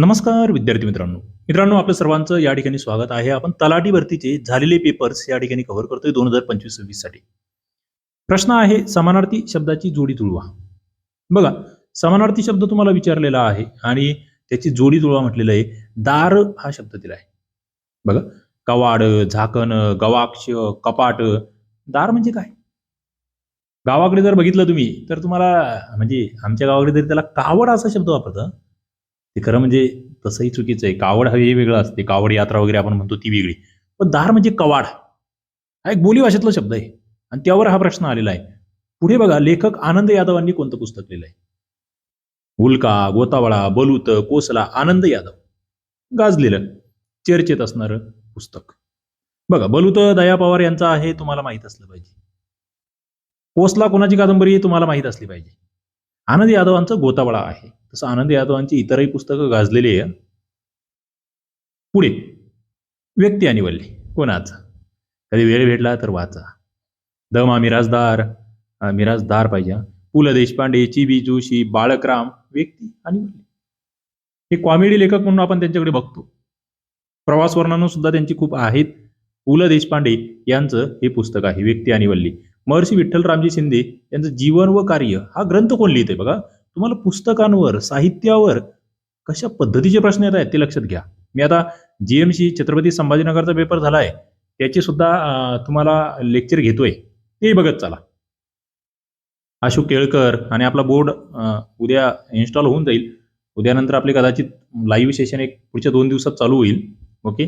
नमस्कार विद्यार्थी मित्रांनो. मित्रांनो आपलं सर्वांचं या ठिकाणी स्वागत आहे. आपण तलाठी भरतीचे झालेले पेपर्स या ठिकाणी कव्हर करतोय दोन हजार पंचवीस सव्वीससाठी प्रश्न आहे समानार्थी शब्दाची जोडी जुळवा. बघा समानार्थी शब्द तुम्हाला विचारलेला आहे आणि त्याची जोडी जुळवा म्हटलेलं आहे. दार हा शब्द दिला आहे. बघा कवाड झाकण गवाक्ष कपाट दार म्हणजे काय? गावाकडे जर बघितलं तुम्ही तर तुम्हाला म्हणजे आमच्या गावाकडे तरी त्याला कावड असा शब्द वापरतात ते खरं म्हणजे तसंही चुकीचं आहे. कावड हे वेगळं असते. कावड यात्रा वगैरे आपण म्हणतो ती वेगळी. पण दार म्हणजे कवाड. हा एक बोली भाषेतला शब्द आहे. आणि त्यावर हा प्रश्न आलेला आहे. पुढे बघा लेखक आनंद यादवांनी कोणतं पुस्तक लिहिलं आहे उल्का गोतावळा बलूत कोसला आनंद यादव. गाजलेलं. चर्चेत असणारं पुस्तक. बघा बलूत दया पवार यांचा आहे तुम्हाला माहीत असलं पाहिजे. कोसला कोणाची कादंबरी आहे तुम्हाला माहीत असली पाहिजे. आनंद यादवांचं गोतावळा आहे. तसं आनंद यादवांची इतरही पुस्तकं गाजलेली आहे. पुढे. व्यक्ती आणि वल्ली. कोणाचा? कधी वेळ भेटला तर वाचा. दमा मिराजदार मिराजदार पाहिजे पु ल देशपांडे चिबी जोशी बाळकराम व्यक्ती आणि वल्ली. हे कॉमेडी लेखक म्हणून आपण त्यांच्याकडे बघतो. प्रवास वर्णनं सुद्धा त्यांची खूप आहेत. पु ल देशपांडे यांचं हे पुस्तक आहे व्यक्ती आणि वल्ली. महर्षी विठ्ठल रामजी शिंदे यांचं जीवन व कार्य हा ग्रंथ कोण लिहिते बघा? तुम्हाला पुस्तकांवर साहित्यावर कशा पद्धतीचे प्रश्न येत आहेत ते लक्षात घ्या. मी आता जीएमसी छत्रपती संभाजीनगरचा पेपर झालाय त्याची सुद्धा तुम्हाला लेक्चर घेतोय. तेही बघत चला. अशोक केळकर आणि आपला बोर्ड उद्या इन्स्टॉल होऊन जाईल. उद्यानंतर आपले कदाचित लाईव्ह सेशन एक पुढच्या दोन दिवसात चालू होईल. ओके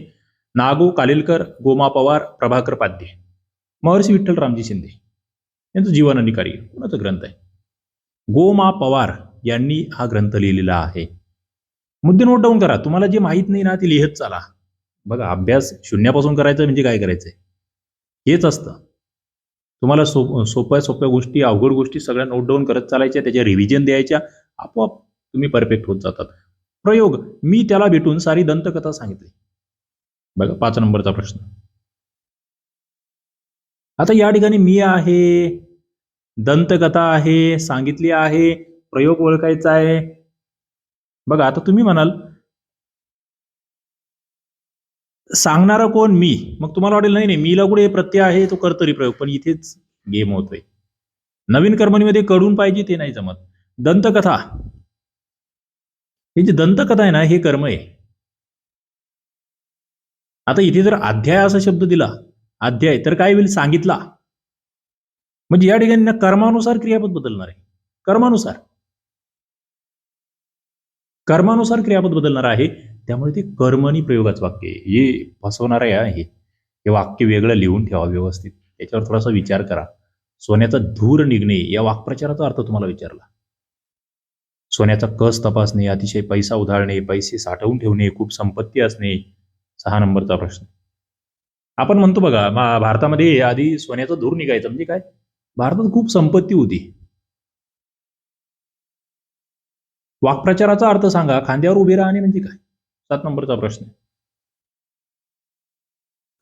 नागो कालेलकर गोमा पवार प्रभाकर पाध्ये. महर्षी विठ्ठल रामजी शिंदे. यांचं जीवन अधिकारी कार्य कोणाचा ग्रंथ आहे? गोमा पवार यांनी हा ग्रंथ लिहिलेला आहे. मुद्दे नोट डाऊन करा. तुम्हाला जे माहीत नाही ना ते लिहत चाला. बघा अभ्यास शून्यापासून करायचं म्हणजे काय करायचंय? हेच असतं. तुम्हाला सो सोप्या सोप्या गोष्टी अवघड गोष्टी सगळ्या नोट डाऊन करत चालायच्या त्याच्या रिव्हिजन द्यायच्या आपोआप तुम्ही परफेक्ट होत जातात. प्रयोग मी त्याला भेटून सारी दंतकथा सांगितली. बघा पाच नंबरचा प्रश्न. आता या ठिकाणी मी आहे. दंतकथा आहे सांगितली आहे प्रयोग ओळखायचा आहे. बघा आता तुम्ही म्हणाल सांगणारा कोण? मी. मग तुम्हाला वाटेल नाही नाही मीला कुठे प्रत्यय आहे तो कर्तरी प्रयोग पण इथेच गेम होतोय. नवीन कर्मणीमध्ये कडून पाहिजे ते नाही जमत. दंतकथा. हे जे दंतकथा आहे ना हे कर्म आहे. आता इथे जर अध्याय असा शब्द दिला अध्याय तर काय होईल? सांगितला. म्हणजे या ठिकाणी ना कर्मानुसार क्रियापद बदलणार आहे. कर्मानुसार. कर्मानुसार क्रियापद बदलणार आहे. त्यामुळे ते कर्मणी प्रयोगाचं वाक्य आहे. हे फसवणार आहे. हे हे वाक्य वेगळं लिहून ठेवा व्यवस्थित. याच्यावर थोडासा विचार करा. सोन्याचा धूर निघणे या वाक्प्रचाराचा अर्थ तुम्हाला विचारला. सोन्याचा कस तपासणे अतिशय पैसा उधाळणे पैसे साठवून ठेवणे खूप संपत्ती असणे सहा नंबरचा प्रश्न. आपण म्हणतो बघा भारतामध्ये आधी सोन्याचा धूर निघायचा. म्हणजे काय? भारतात खूप संपत्ती होती. वाक्प्रचाराचा अर्थ सांगा खांद्यावर उभे राहणे म्हणजे काय? सात नंबरचा प्रश्न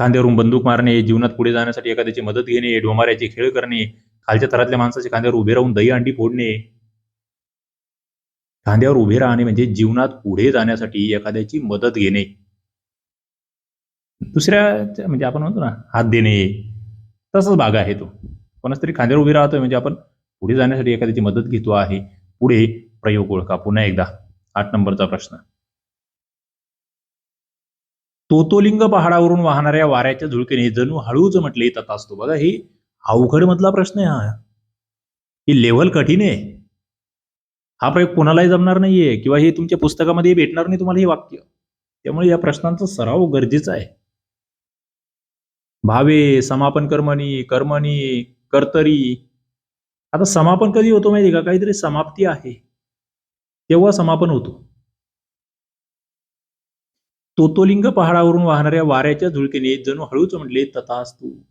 खांद्यावरून बंदूक मारणे जीवनात पुढे जाण्यासाठी एखाद्याची मदत घेणे ढोमाऱ्याचे खेळ करणे खालच्या थरातल्या माणसाच्या खांद्यावर उभे राहून दही अंडी फोडणे. खांद्यावर उभे राहणे म्हणजे जीवनात पुढे जाण्यासाठी एखाद्याची मदत घेणे. दुसऱ्या म्हणजे आपण म्हणतो ना हात देणे. तसाच भाग आहे तो. कोणाच तरी खांद्यावर उभी राहतोय. म्हणजे आपण पुढे जाण्यासाठी एखाद्याची मदत घेतो आहे पुढे प्रयोग ओळखा. पुन्हा एकदा आठ नंबरचा प्रश्न. तोतोलिंग पहाडावरून वाहणाऱ्या वाऱ्याच्या झुळकेने जणू हळूच म्हटले तथा असतो. बघा हे अवघड मधला प्रश्न आहे हा. ही लेवल कठीण आहे. हा प्रयोग कोणालाही जमणार नाहीये किंवा हे तुमच्या पुस्तकामध्ये भेटणार नाही तुम्हाला हे वाक्य. त्यामुळे या प्रश्नांचा सराव गरजेचा आहे. भावे समापन कर्मणी कर्मणी कर्तरी. आता समापन कधी होतो माहिती का? काहीतरी समाप्ती आहे. तेव्हा समापन होतो? तोतोलिंग पहाडावरून वाहणाऱ्या वाऱ्याच्या झुळकेने जणू हळूच म्हटले तथास्तू.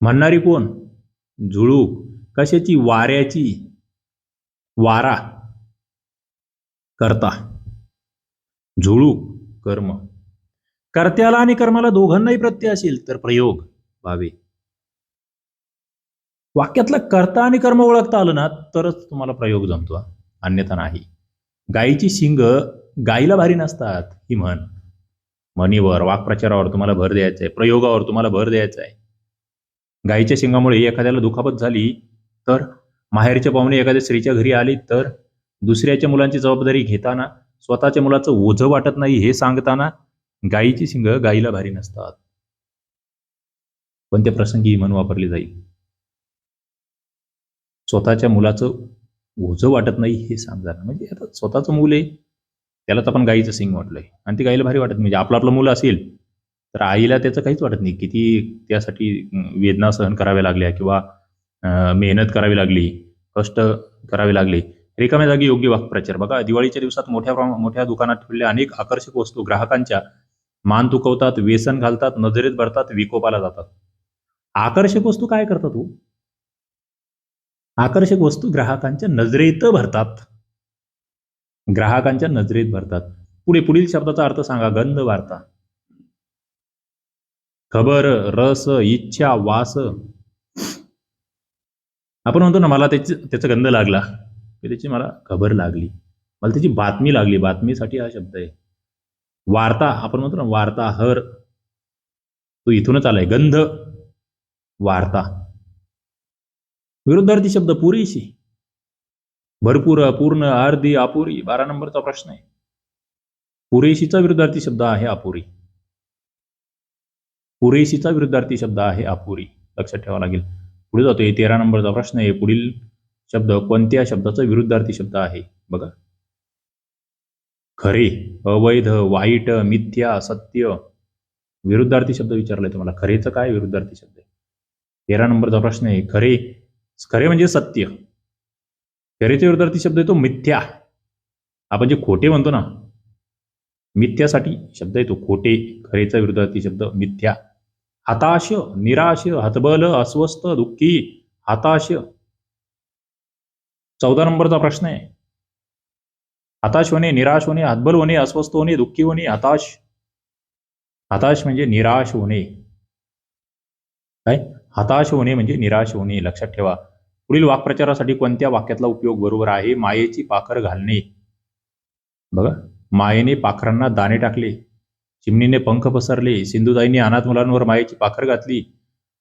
म्हणणारी कोण? झुळूक. कशाची? वाऱ्याची. वारा. करता. झुळूक. कर्म. कर्त्याला आणि कर्माला दोघांनाही प्रत्यय असेल तर प्रयोग. व्हावे वाक्यातलं कर्ता आणि कर्म ओळखता आलं ना तरच तुम्हाला प्रयोग जमतो अन्यथा नाही. गायीची शिंग गाईला भारी नसतात ही म्हण. म्हणीवर वाक्प्रचारावर तुम्हाला भर द्यायचा आहे प्रयोगावर तुम्हाला भर द्यायचा आहे. गाईच्या शिंगामुळे एखाद्याला दुखापत झाली तर माहेरच्या पाहुणे एखाद्या स्त्रीच्या घरी आली तर दुसऱ्याच्या मुलांची जबाबदारी घेताना स्वतःच्या मुलाचं ओझं वाटत नाही हे सांगताना गाईची शिंग गाईला भारी नसतात. कोणत्या प्रसंगी ही म्हण वापरली जाईल. स्वतःच्या मुलाचं ओझं वाटत नाही हे सांगताना म्हणजे आता स्वतःचं मूल आहे त्यालाच आपण गाईचं सिंग वाटलंय. आणि ते गाईला भारी वाटत म्हणजे आपलं आपलं मुलं असेल तर आईला त्याचं काहीच वाटत नाही. किती त्यासाठी वेदना सहन कराव्या लागल्या किंवा मेहनत करावी लागली कष्ट करावे लागले. रिकाम्या जागी योग्य वाक्प्रचार. बघा दिवाळीच्या दिवसात मोठ्या प्रमाणात मोठ्या दुकानात ठेवलेल्या अनेक आकर्षक वस्तू ग्राहकांच्या मान तुकवतात व्यसन घालतात नजरेत भरतात विकोपाला जातात. आकर्षक वस्तू काय करतात तू आकर्षक वस्तू ग्राहकांच्या नजरेत भरतात. ग्राहकांच्या नजरेत भरतात. पुढे पुढील शब्दाचा अर्थ सांगा गंध वार्ता खबर रस इच्छा वास. आपण म्हणतो ना मला त्याच त्याचा गंध लागला. त्याची मला खबर लागली. मला त्याची बातमी लागली. बातमीसाठी हा शब्द आहे. वार्ता आपण म्हणतो ना वार्ता हर तो इथूनच आलाय. गंध वार्ता. विरुद्धार्थी शब्द पुरेशी भरपूर अपूर्ण अर्धी अपुरी बारा नंबरचा प्रश्न आहे. पुरेशीचा विरुद्धार्थी शब्द आहे अपुरी. पुरेशीचा विरुद्धार्थी शब्द आहे अपुरी. लक्षात ठेवावा लागेल. पुढे जातोय तेरा नंबरचा प्रश्न आहे. पुढील शब्द कोणत्या शब्दाचा विरुद्धार्थी शब्द आहे? बघा. खरे अवैध वाईट मिथ्या सत्य विरुद्धार्थी शब्द विचारलाय तुम्हाला. खरेचं काय विरुद्धार्थी शब्द आहे? तेरा नंबरचा प्रश्न आहे. खरे खरे म्हणजे सत्य. खरेच्या विरोधार्थी शब्द येतो मिथ्या. आपण जे खोटे म्हणतो ना मिथ्यासाठी शब्द येतो खोटे. खरेचा विरोधार्थी शब्द मिथ्या. हताश निराश हतबल अस्वस्थ दुःखी हताश. चौदा नंबरचा प्रश्न आहे. हताश होणे निराश होणे हतबल होणे अस्वस्थ होणे दुःखी होणे हताश. हताश म्हणजे निराश होणे. काय? हताश होणे म्हणजे निराश होणे लक्षात ठेवा. पुढील वाक्प्रचारासाठी कोणत्या वाक्यातला उपयोग बरोबर आहे? मायेची पाखर घालणे. बघा मायेने पाखरांना दाणे टाकले चिमणीने पंख पसरले सिंधुदाईने अनाथ मुलांवर मायेची पाखर घातली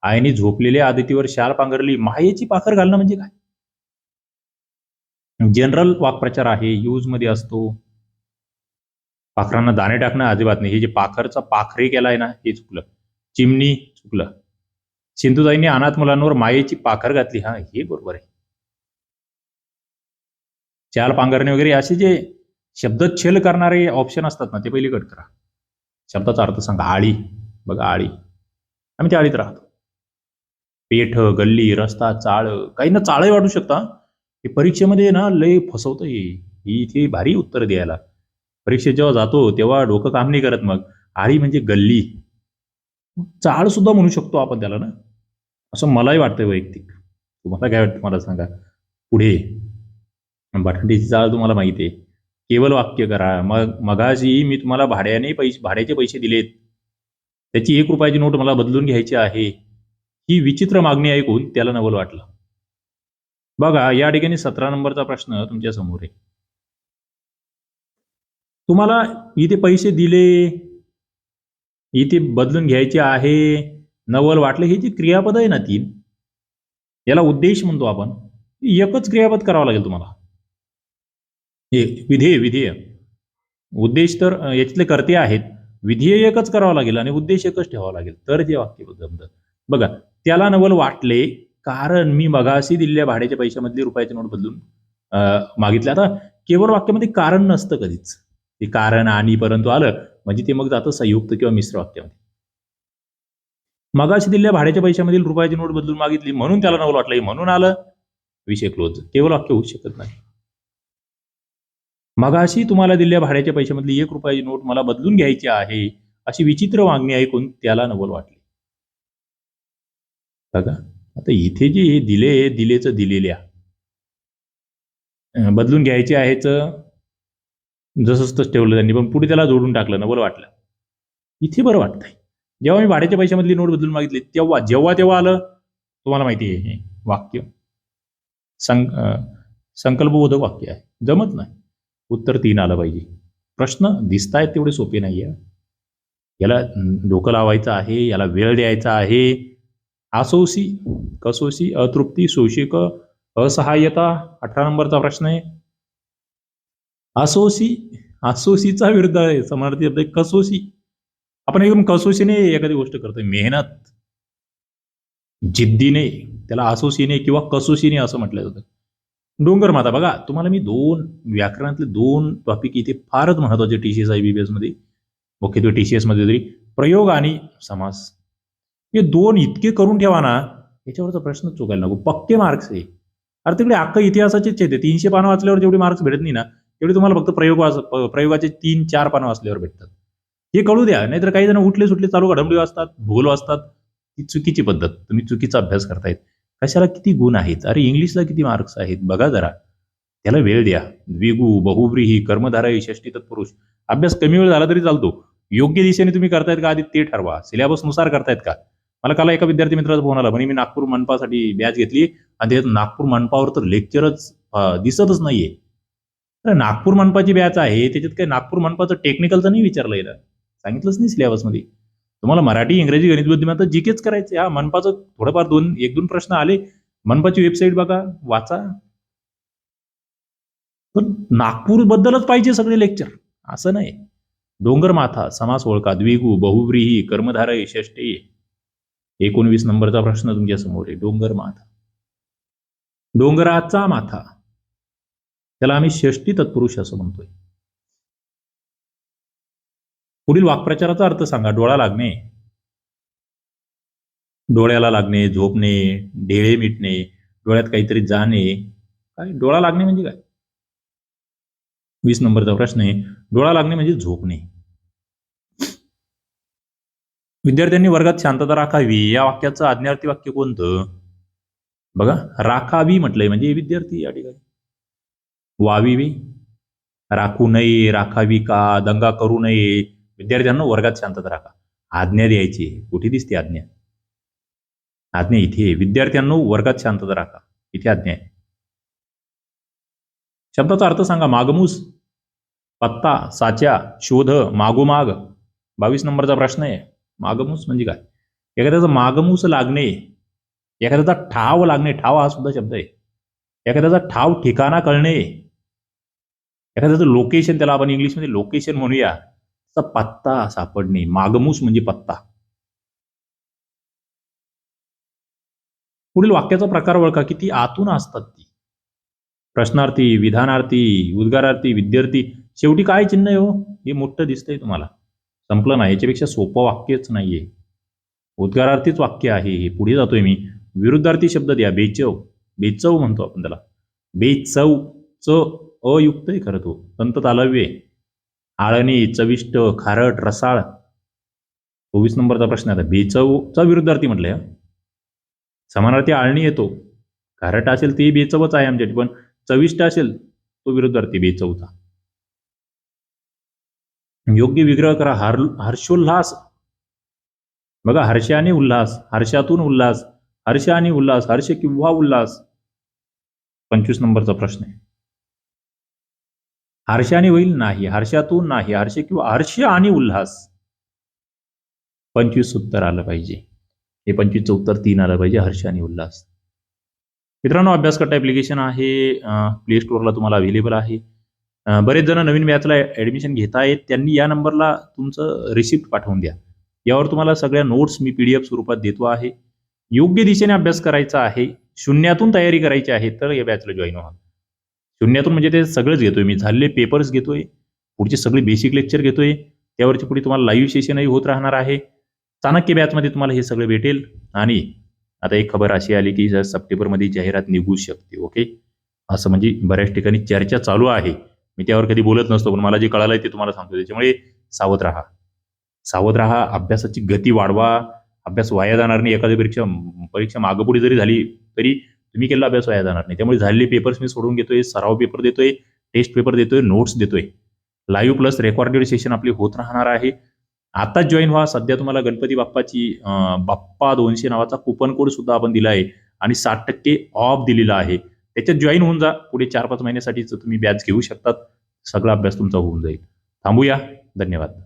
आईने झोपलेल्या आदितीवर शाल पांघरली. मायेची पाखर घालणं म्हणजे काय? जनरल वाक्प्रचार आहे यूजमध्ये असतो. पाखरांना दाणे टाकणं अजिबात नाही. हे जे पाखरचा पाखरे केलाय ना हे चुकलं. चिमणी चुकलं. सिंधुताईंनी अनाथ मुलांवर मायेची पाखर घातली. हा हे बरोबर आहे. चाल पांघरणे वगैरे असे जे शब्दच्छेल करणारे ऑप्शन असतात ना ते पहिले कट करा. शब्दाचा अर्थ सांगा आळी. बघा आळी. आम्ही त्या आळीत राहतो. पेठ गल्ली रस्ता चाळ काही ना चाळही वाटू शकता. हे परीक्षेमध्ये ना लय फसवतं हे ही इथे भारी उत्तर द्यायला. परीक्षेत जेव्हा जातो तेव्हा डोकं काम नाही करत मग. आळी म्हणजे गल्ली. चाळ सुद्धा म्हणू शकतो आपण त्याला ना. असं मलाही वाटतंय वैयक्तिक. तुम्हाला काय वाटतं मला सांगा? पुढे. बटाट्याची चाळ तुम्हाला माहिती आहे. केवळ वाक्य करा. मग मगाशी मी तुम्हाला भाड्याने पैसे भाड्याचे पैसे दिलेत. त्याची एक रुपयाची नोट मला बदलून घ्यायची आहे. ही विचित्र मागणी ऐकून त्याला नवल वाटलं. बघा या ठिकाणी सतरा नंबरचा प्रश्न तुमच्यासमोर आहे. तुम्हाला इथे पैसे दिले. इथे बदलून घ्यायचे आहे. नवल वाटलं ही जी क्रियापद आहे ना तीन याला उद्देश म्हणतो आपण एकच क्रियापद करावं लागेल तुम्हाला. हे विधेय विधेय. उद्देश तर याच्यातले कर्ते आहेत विधेय एकच करावं लागेल आणि उद्देश एकच ठेवावा लागेल. तर ते वाक्य जमतं. बघा त्याला नवल वाटले कारण मी मगाशी दिलेल्या भाड्याच्या पैशामधली रुपयाची नोट बदलून मागितले. आता केवळ वाक्यामध्ये कारण नसतं कधीच. ते कारण आणि परंतु आलं म्हणजे ते मग जातं संयुक्त किंवा मिश्र वाक्यामध्ये. मगाशी दिलेल्या भाड्याच्या पैशामधील रुपयाची नोट बदलून मागितली म्हणून त्याला नवल वाटलं म्हणून आलं. विषय क्लोज केवळ वाक्य होऊ शकत नाही. मगाशी तुम्हाला दिलेल्या भाड्याच्या पैशामधली एक रुपयाची नोट मला बदलून घ्यायची आहे अशी विचित्र मागणी ऐकून त्याला नवल वाटले. बघा आता इथे जे हे दिले दिलेच दिलेल्या. बदलून घ्यायचे आहेच जसंच तसं ठेवलं त्यांनी पण पुढे त्याला जोडून टाकलं नवल वाटलं. इथे बरं वाटतंय. जेव्हा मी भाड्याच्या पैशामधली नोट बदलून मागितली तेव्हा जेव्हा तेव्हा आलं तुम्हाला माहिती आहे हे वाक्य. सं संकल्पबोधक वाक्य आहे. जमत नाही. उत्तर तीन आलं पाहिजे. प्रश्न दिसतायत तेवढे सोपे नाही आहे याला डोकं लावायचं आहे याला वेळ द्यायचा आहे. असोसी कसोसी अतृप्ती शोषिक असहाय्यता अठरा नंबरचा प्रश्न आहे. असोसी असोसीचा विरुद्ध आहे. समानार्थी कसोसी. आपण एकदम कसोशीने एखादी गोष्ट करतोय मेहनत. जिद्दीने त्याला असोसीने किंवा कसोशीने असं म्हटलं जातं. डोंगर माता बघा तुम्हाला मी दोन व्याकरणातले दोन टॉपिक इथे फारच महत्त्वाचे T C S I B B एसमध्ये मुख्यत्वे टी सी एसमध्ये तरी प्रयोग आणि समास. हे दोन इतके करून ठेवा ना याच्यावरचा प्रश्न चुकायला नको. पक्के मार्क्स आहे अरे तिकडे अख्खा इतिहासाचेच येते तीनशे पानं वाचल्यावर जेवढे मार्क्स भेटत नाही ना तेवढे तुम्हाला फक्त प्रयोग वाच- प्रयोगाचे तीन चार पानं वाचल्यावर भेटतात. हे कळू द्या नाहीतर काही जण उठले सुटले चालू घडमडी वाचतात भूगोल वाचतात ही चुकीची पद्धत तुम्ही चुकीचा अभ्यास करतायत. कशाला किती गुण आहेत? अरे इंग्लिशला किती मार्क्स आहेत? बघा जरा. त्याला वेळ द्या. द्विगु बहुव्रीही कर्मधारय षष्टी तत्पुरुष. अभ्यास कमी वेळ झाला तरी चालतो. योग्य दिशेने तुम्ही करतायत का? आधी ते ठरवा. सिलेबसनुसार करतायत का? मला काल एका विद्यार्थी मित्राचा फोन आला. म्हणे मी नागपूर मनपासाठी बॅच घेतली आणि त्याच्यात नागपूर मनपावर तर लेक्चरच दिसतच नाहीये. तर नागपूर मनपाची बॅच आहे. त्याच्यात काही नागपूर मनपाचं टेक्निकलचं नाही विचारलं येतं सांगितलंच नाही सिलेबसमध्ये तुम्हाला मराठी इंग्रजी गणित बुद्धिमत्ता जीकेच करायचे हा मनपाचं थोडंफार दोन एक दोन प्रश्न आले. मनपाची वेबसाईट बघा वाचा. पण नागपूर बद्दलच पाहिजे सगळे लेक्चर असं नाही. डोंगर माथा समास ओळखा द्विगु बहुव्रीही कर्मधारय षष्टी एकोणवीस नंबरचा प्रश्न तुमच्यासमोर आहे. डोंगर माथा. डोंगराचा माथा. त्याला आम्ही षष्टी तत्पुरुष असं म्हणतोय. पुढील वाक्प्रचाराचा अर्थ सांगा. डोळा लागणे. डोळ्याला लागणे झोपणे डेळे मिटणे डोळ्यात काहीतरी जाणे. काय? डोळा लागणे म्हणजे काय? वीस नंबरचा प्रश्न आहे. डोळा लागणे म्हणजे झोपणे. विद्यार्थ्यांनी वर्गात शांतता राखावी. या वाक्याचं आज्ञार्थी वाक्य कोणतं? बघा राखावी म्हटलंय. म्हणजे विद्यार्थी या ठिकाणी. वावी राखू नये राखावी का? दंगा करू नये. विद्यार्थ्यांना वर्गात शांतता राखा. आज्ञा द्यायची कुठे दिसते आज्ञा? आज्ञा इथे आहे. वर्गात शांतता राखा. इथे आज्ञा आहे. शब्दाचा अर्थ सांगा. मागमूस पत्ता साच्या शोध मागोमाग. बावीस नंबरचा प्रश्न आहे. मागमूस म्हणजे काय? एखाद्याचं मागमूस लागणे एखाद्याचा ठाव लागणे. ठाव हा सुद्धा शब्द आहे. एखाद्याचा ठाव ठिकाणा कळणे. एखाद्याचं लोकेशन त्याला आपण इंग्लिशमध्ये लोकेशन म्हणूया. चा पत्ता सापडणे मागमूस म्हणजे पत्ता. पुढील वाक्याचा प्रकार ओळखा की ती आतून असतात ती. प्रश्नार्थी विधानार्थी उद्गारार्थी विद्यार्थी शेवटी काय चिन्ह आहे हो? हे मोठं दिसतंय तुम्हाला. संपलं नाही याच्यापेक्षा सोपं वाक्यच नाहीये. उद्गारार्थीच वाक्य आहे हे. पुढे जातोय मी. विरुद्धार्थी शब्द द्या. बेचव. बेचव म्हणतो आपण त्याला. बेचव. च. अयुक्त आहे खरं तो. तंत तालव्य आळणी चविष्ट खारट रसाळ. चोवीस नंबरचा प्रश्न आहे आता. बेचवचा विरुद्धार्थी म्हटलंय समानार्थी आळणी येतो. खारट असेल ती बेचवच आहे आमच्यासाठी पण चविष्ट असेल तो विरुद्धार्थी बेचवचा योग्य विग्रह करा. हर हर्षोल्हास बघा हर्ष आणि उल्हास हर्षातून उल्हास हर्ष आणि उल्हास हर्ष किंवा उल्हास. पंचवीस नंबरचा प्रश्न आहे. हर्षाने होईल नाही हर्षातून नाही हर्ष किंवा हर्ष आणि उल्हास. पंचवीस उत्तर आलं पाहिजे. हे पंचवीसचं उत्तर तीन आलं पाहिजे हर्ष आणि उल्हास. मित्रांनो अभ्यासकट्टा ॲप्लिकेशन आहे प्ले स्टोअरला तुम्हाला अवेलेबल आहे. बरेच जण नवीन बॅचला ॲडमिशन घेत आहेत. त्यांनी या नंबरला तुमचं रिसिप्ट पाठवून द्या. यावर तुम्हाला सगळ्या नोट्स मी पी डी एफ स्वरूपात देतो आहे. योग्य दिशेने अभ्यास करायचा आहे. शून्यातून तयारी करायची आहे तर या बॅचला जॉईन व्हा. शून्यातून म्हणजे ते सगळंच घेतोय मी. झालेले पेपर्स घेतोय पुढचे सगळे बेसिक लेक्चर घेतोय त्यावरची पुढे तुम्हाला लाईव्ह सेशनही होत राहणार आहे. चाणक्य बॅचमध्ये तुम्हाला हे सगळं भेटेल. आणि आता एक खबर अशी आली की सप्टेंबरमध्ये जाहिरात निघू शकते ओके असं म्हणजे बऱ्याच ठिकाणी चर्चा चालू आहे. मी त्यावर कधी बोलत नसतो पण मला जे कळालं आहे ते तुम्हाला सांगतो त्याच्यामुळे सावध राहा. सावध राहा अभ्यासाची गती वाढवा. अभ्यास वाया जाणार नाही. एखादी परीक्षा परीक्षा मागपुढे जरी झाली तरी तुम्ही केलेला अभ्यास वाया जाणार नाही. त्यामुळे झालेले पेपर्स मी सोडून घेतोय सराव पेपर देतोय टेस्ट पेपर देतोय नोट्स देतोय. लाईव्ह प्लस रेकॉर्डेड सेशन आपली होत राहणार आहे. आताच जॉईन व्हा. सध्या तुम्हाला गणपती बाप्पाची बाप्पा दोनशे नावाचा कुपन कोड सुद्धा आपण दिला आहे आणि साठ टक्के ऑफ दिलेला आहे. त्याच्यात जॉईन होऊन जा. पुढे चार पाच महिन्यासाठीच तुम्ही बॅच घेऊ शकतात. सगळा अभ्यास तुमचा होऊन जाईल. थांबूया. धन्यवाद.